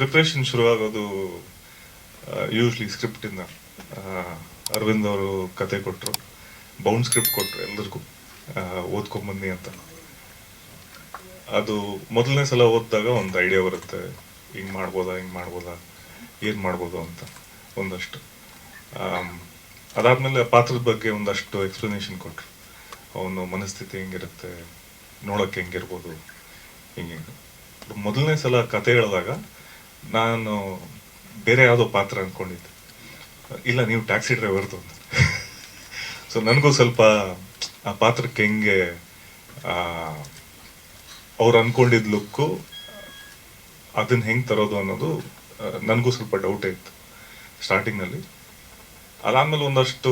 Preparation ಶುರುವಾಗೋದು usually ಸ್ಕ್ರಿಪ್ಟಿಂದ ಅರವಿಂದ್ ಅವರು ಕತೆ ಕೊಟ್ಟರು ಬೌಂಡ್ ಸ್ಕ್ರಿಪ್ಟ್ ಕೊಟ್ಟರು ಎಲ್ಲರಿಗೂ ಓದ್ಕೊಂಬನ್ನಿ ಅಂತ. ಅದು ಮೊದಲನೇ ಸಲ ಓದಿದಾಗ ಒಂದು ಐಡಿಯಾ ಬರುತ್ತೆ. ಹಿಂಗೆ ಮಾಡ್ಬೋದಾ ಹಿಂಗೆ ಮಾಡ್ಬೋದಾ, ಏನು ಮಾಡ್ಬೋದು ಅಂತ ಒಂದಷ್ಟು. ಅದಾದಮೇಲೆ ಪಾತ್ರದ ಬಗ್ಗೆ ಒಂದಷ್ಟು ಎಕ್ಸ್ಪ್ಲನೇಷನ್ ಕೊಟ್ಟರು ಅವನು ಮನಸ್ಥಿತಿ ಹೆಂಗಿರುತ್ತೆ ನೋಡೋಕ್ಕೆ ಹೆಂಗಿರ್ಬೋದು ಹಿಂಗೆ. ಮೊದಲನೇ ಸಲ ಕತೆ ಹೇಳಿದಾಗ ನಾನು ಬೇರೆ ಯಾವುದೋ ಪಾತ್ರ ಅಂದ್ಕೊಂಡಿದ್ದೆ ಇಲ್ಲ, ನೀವು ಟ್ಯಾಕ್ಸಿ ಡ್ರೈವರ್ದು ಅಂತ. ಸೊ ನನಗೂ ಸ್ವಲ್ಪ ಆ ಪಾತ್ರಕ್ಕೆ ಹೆಂಗೆ ಅವ್ರು ಅಂದ್ಕೊಂಡಿದ್ದ ಲುಕ್ಕು ಅದನ್ನ ಹೆಂಗೆ ತರೋದು ಅನ್ನೋದು ನನಗೂ ಸ್ವಲ್ಪ ಡೌಟೇ ಇತ್ತು ಸ್ಟಾರ್ಟಿಂಗ್ನಲ್ಲಿ ಅದಾದಮೇಲೆ ಒಂದಷ್ಟು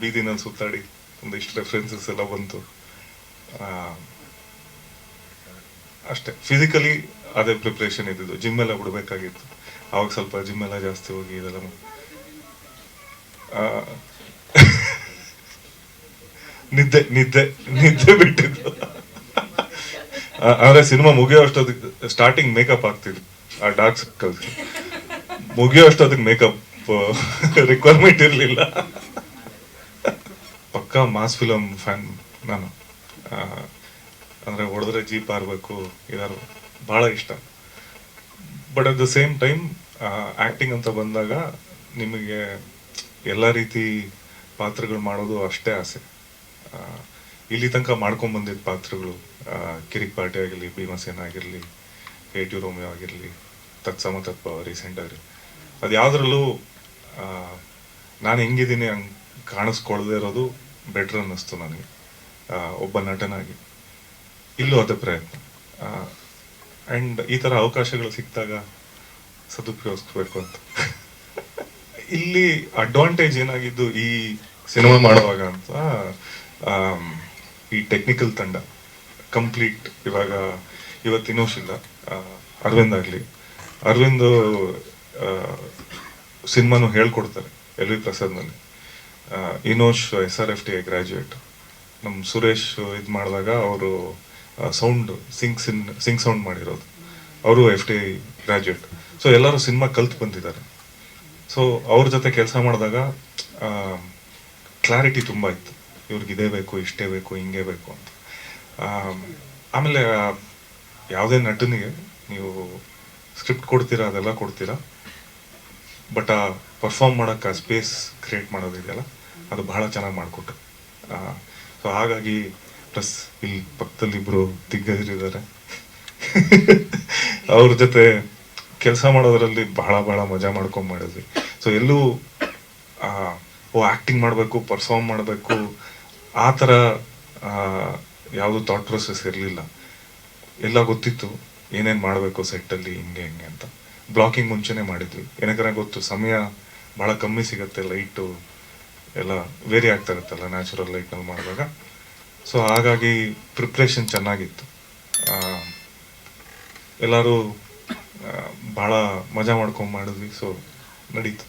ಬೀದಿನಲ್ಲಿ ಸುತ್ತಾಡಿ, ಒಂದಿಷ್ಟು ರೆಫರೆನ್ಸಸ್ ಎಲ್ಲ ಬಂತು. ಅಷ್ಟೇ. ಫಿಸಿಕಲಿ ಅದೇ ಪ್ರಿಪ್ರೇಷನ್ ಇದ್ದಿದ್ದು. ಜಿಮ್ ಎಲ್ಲ ಬಿಡಬೇಕಾಗಿತ್ತು ಅವಾಗ ಸ್ವಲ್ಪ ಜಿಮ್ ಎಲ್ಲ ಜಾಸ್ತಿ ಹೋಗಿ ಇದೆಲ್ಲ ನಿದ್ದೆ ನಿದ್ದೆ ನಿದ್ದೆ ಬಿಟ್ಟಿದ್ದು. ಅಂದ್ರೆ ಸಿನಿಮಾ ಮುಗಿಯೋ ಅಷ್ಟೊತ್ತಿಗೆ ಸ್ಟಾರ್ಟಿಂಗ್ ಮೇಕಪ್ ಆಗ್ತಿದ್ರು ಆ ಡಾರ್ಕ್ ಸರ್ಕಲ್ಸ್ ಮುಗಿಯೋ ಅಷ್ಟೊತ್ತಿಗೆ ಮೇಕಪ್ ರಿಕ್ವೈರ್ಮೆಂಟ್ ಇರಲಿಲ್ಲ. ಪಕ್ಕಾ ಮಾಸ್ ಫಿಲಮ್ ಫ್ಯಾನ್ ನಾನು. ಅಂದ್ರೆ ಹೊಡೆದ್ರೆ ಜೀಪ್ ಆರ್ಬೇಕು ಇದಾರು ಬಹಳ ಇಷ್ಟ. But at the same time acting ಅಂತ ಬಂದಾಗ ನಿಮಗೆ ಎಲ್ಲ ರೀತಿ ಪಾತ್ರಗಳು ಮಾಡೋದು ಅಷ್ಟೇ ಆಸೆ. ಇಲ್ಲಿ ತನಕ ಮಾಡ್ಕೊಂಡ್ ಬಂದಿದ್ದ ಪಾತ್ರಗಳು ಕಿರಿಕ್ ಪಾರ್ಟಿ ಆಗಿರಲಿ, ಭೀಮಸೇನ ಆಗಿರಲಿ ಏಟು ರೋಮಿಯೋ ಆಗಿರಲಿ, ತತ್ಸಮ ತತ್ವ ರೀಸೆಂಟ್ ಆಗಿರಲಿ ಅದು ಯಾವುದ್ರಲ್ಲೂ ನಾನು ಹೆಂಗಿದ್ದೀನಿ ಹಂಗೆ ಕಾಣಿಸ್ಕೊಳ್ದೇ ಇರೋದು ಬೆಟ್ರ್ ಅನ್ನಿಸ್ತು ನನಗೆ. ಒಬ್ಬ ನಟನಾಗಿ. ಇಲ್ಲೂ ಅದೇ ಪ್ರಯತ್ನ. ಆ್ಯಂಡ್ ಈ ಥರ ಅವಕಾಶಗಳು ಸಿಕ್ಕಿದಾಗ ಸದುಪಯೋಗಿಸ್ಬೇಕು ಅಂತ. ಇಲ್ಲಿ ಅಡ್ವಾಂಟೇಜ್ ಏನಾಗಿದ್ದು ಈ ಸಿನಿಮಾ ಮಾಡುವಾಗ ಅಂತ ಈ ಟೆಕ್ನಿಕಲ್ ತಂಡ ಕಂಪ್ಲೀಟ್ ಇವಾಗ ಇವತ್ತು ಇಲ್ಲ ಅರವಿಂದ್ ಆಗಲಿ. ಅರವಿಂದ್ ಸಿನಿಮಾನು ಹೇಳ್ಕೊಡ್ತಾರೆ ಎಲ್ ವಿ ಪ್ರಸಾದ್ನಲ್ಲಿ. ಇನೋಶ್ S R F T graduate ನಮ್ಮ ಸುರೇಶ್ ಇದು ಮಾಡಿದಾಗ ಅವರು sound sync sync sync sound ಮಾಡಿರೋದು. ಅವರು ಎಫ್ ಟಿ ಗ್ರಾಜ್ಯುಯೇಟ್ ಸೊ ಎಲ್ಲರೂ ಸಿನಿಮಾ ಕಲ್ತು ಬಂದಿದ್ದಾರೆ. ಸೊ ಅವ್ರ ಜೊತೆ ಕೆಲಸ ಮಾಡಿದಾಗ ಕ್ಲಾರಿಟಿ ತುಂಬ ಇತ್ತು. ಇವ್ರಿಗೆ ಇದೇ ಬೇಕು ಇಷ್ಟೇ ಬೇಕು ಹಿಂಗೆ ಬೇಕು ಅಂತ. ಆಮ್, ಆಮೇಲೆ ಯಾವುದೇ ನಟನಿಗೆ ನೀವು ಸ್ಕ್ರಿಪ್ಟ್ ಕೊಡ್ತೀರಾ ಅದೆಲ್ಲ ಕೊಡ್ತೀರಾ. ಬಟ್ ಆ ಪರ್ಫಾರ್ಮ್ ಮಾಡೋಕ್ಕೆ ಸ್ಪೇಸ್ ಕ್ರಿಯೇಟ್ ಮಾಡೋದಿದೆಯಲ್ಲ ಅದು ಬಹಳ ಚೆನ್ನಾಗಿ ಮಾಡಿಕೊಟ್ಟು ಸೊ ಹಾಗಾಗಿ ಪ್ಲಸ್ ಇಲ್ಲಿ ಪಕ್ಕದಲ್ಲಿ ಇಬ್ರು ದಿಗ್ಗಜರಿದ್ದಾರೆ. ಅವ್ರ ಜೊತೆ ಕೆಲಸ ಮಾಡೋದ್ರಲ್ಲಿ ಬಹಳ ಬಹಳ ಮಜಾ ಮಾಡ್ಕೊಂಡ್ ಮಾಡಿದ್ವಿ. ಸೊ ಎಲ್ಲೂ ಓ ಆಕ್ಟಿಂಗ್ ಮಾಡಬೇಕು ಪರ್ಫಾರ್ಮ್ ಮಾಡಬೇಕು, ಆ ಥರ ಯಾವುದು ಥಾಟ್ ಪ್ರೊಸೆಸ್ ಇರಲಿಲ್ಲ. ಎಲ್ಲ ಗೊತ್ತಿತ್ತು, ಏನೇನು ಮಾಡಬೇಕು ಸೆಟ್ಟಲ್ಲಿ ಹಿಂಗೆ ಹಿಂಗೆ ಅಂತ. ಬ್ಲಾಕಿಂಗ್ ಮುಂಚೆನೆ ಮಾಡಿದ್ವಿ. ಏನಕ್ಕೆ ಗೊತ್ತು, ಸಮಯ ಭಾಳ ಕಮ್ಮಿ ಸಿಗುತ್ತೆ ಲೈಟು ಎಲ್ಲ ವೇರಿ ಆಗ್ತಾ ಇರುತ್ತಲ್ಲ ನ್ಯಾಚುರಲ್ ಲೈಟ್ನಲ್ಲಿ ಮಾಡಿದಾಗ ಸೊ ಹಾಗಾಗಿ ಪ್ರಿಪ್ರೇಷನ್ ಚೆನ್ನಾಗಿತ್ತು. ಎಲ್ಲರೂ ಭಾಳ ಮಜಾ ಮಾಡ್ಕೊಂಡು ಮಾಡಿದ್ವಿ. ಸೊ ನಡೀತು.